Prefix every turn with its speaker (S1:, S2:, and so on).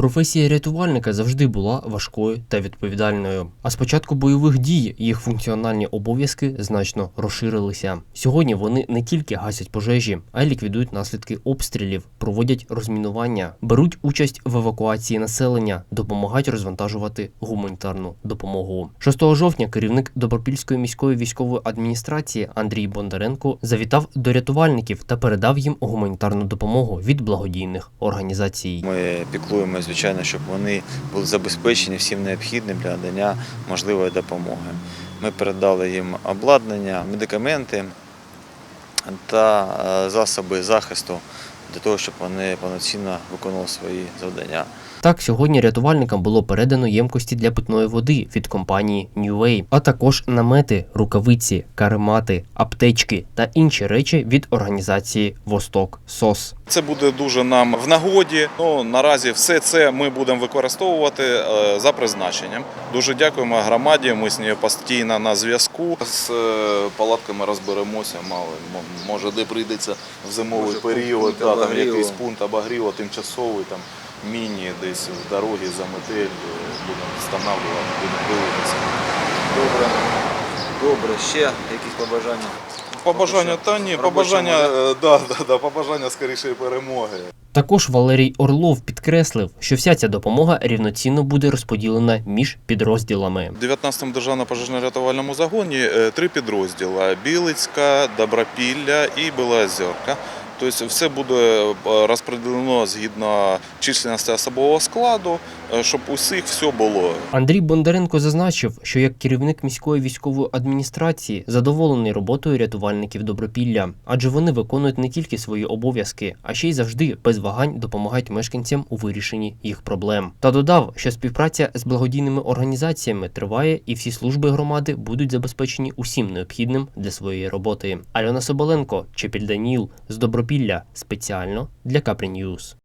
S1: Професія рятувальника завжди була важкою та відповідальною. А з початку бойових дій їх функціональні обов'язки значно розширилися. Сьогодні вони не тільки гасять пожежі, а й ліквідують наслідки обстрілів, проводять розмінування, беруть участь в евакуації населення, допомагають розвантажувати гуманітарну допомогу. 6 жовтня керівник Добропільської міської військової адміністрації Андрій Бондаренко завітав до рятувальників та передав їм гуманітарну допомогу від благодійних організацій.
S2: Ми піклуємо, звичайно, щоб вони були забезпечені всім необхідним для надання можливої допомоги. Ми передали їм обладнання, медикаменти та е, засоби захисту для того, щоб вони повноцінно виконували свої завдання.
S1: Так, сьогодні рятувальникам було передано ємкості для питної води від компанії New Way, а також намети, рукавиці, каремати, аптечки та інші речі від організації Восток СОС.
S3: Це буде дуже нам в нагоді. Ну наразі все це ми будемо використовувати е, за призначенням. Дуже дякуємо громаді. Ми з нею постійно на зв'язку. З е, палатками розберемося. Мало може, де прийдеться в зимовий
S4: Може,
S3: період.
S4: пункт
S3: Да, там якийсь пункт обогріву, тимчасовий там міні, десь в дорогі за метель е, будемо встановлювати, будемо дивитися.
S4: Добре. Добре. Ще якісь побажання?
S3: Побажання та ні, побажання, е, да, да, да, побажання скорішої перемоги.
S1: Також Валерій Орлов підкреслив, що вся ця допомога рівноцінно буде розподілена між підрозділами.
S3: В 19-му державному пожежно-рятувальному загоні е, три підрозділи: Білицька, Добропілля і Білоозерка. Тобто все буде е, розподілено згідно численності особового складу, е, щоб усіх все було.
S1: Андрій Бондаренко зазначив, що як керівник міської військової адміністрації задоволений роботою рятувальників Добропілля, адже вони виконують не тільки свої обов'язки, а ще й завжди без вагань допомагають мешканцям у вирішенні їх проблем. Та додав, що співпраця з благодійними організаціями триває, і всі служби громади будуть забезпечені усім необхідним для своєї роботи. Альона Соболенко, Чепіль Даніл з Добропілля спеціально для Капрі Ньюз.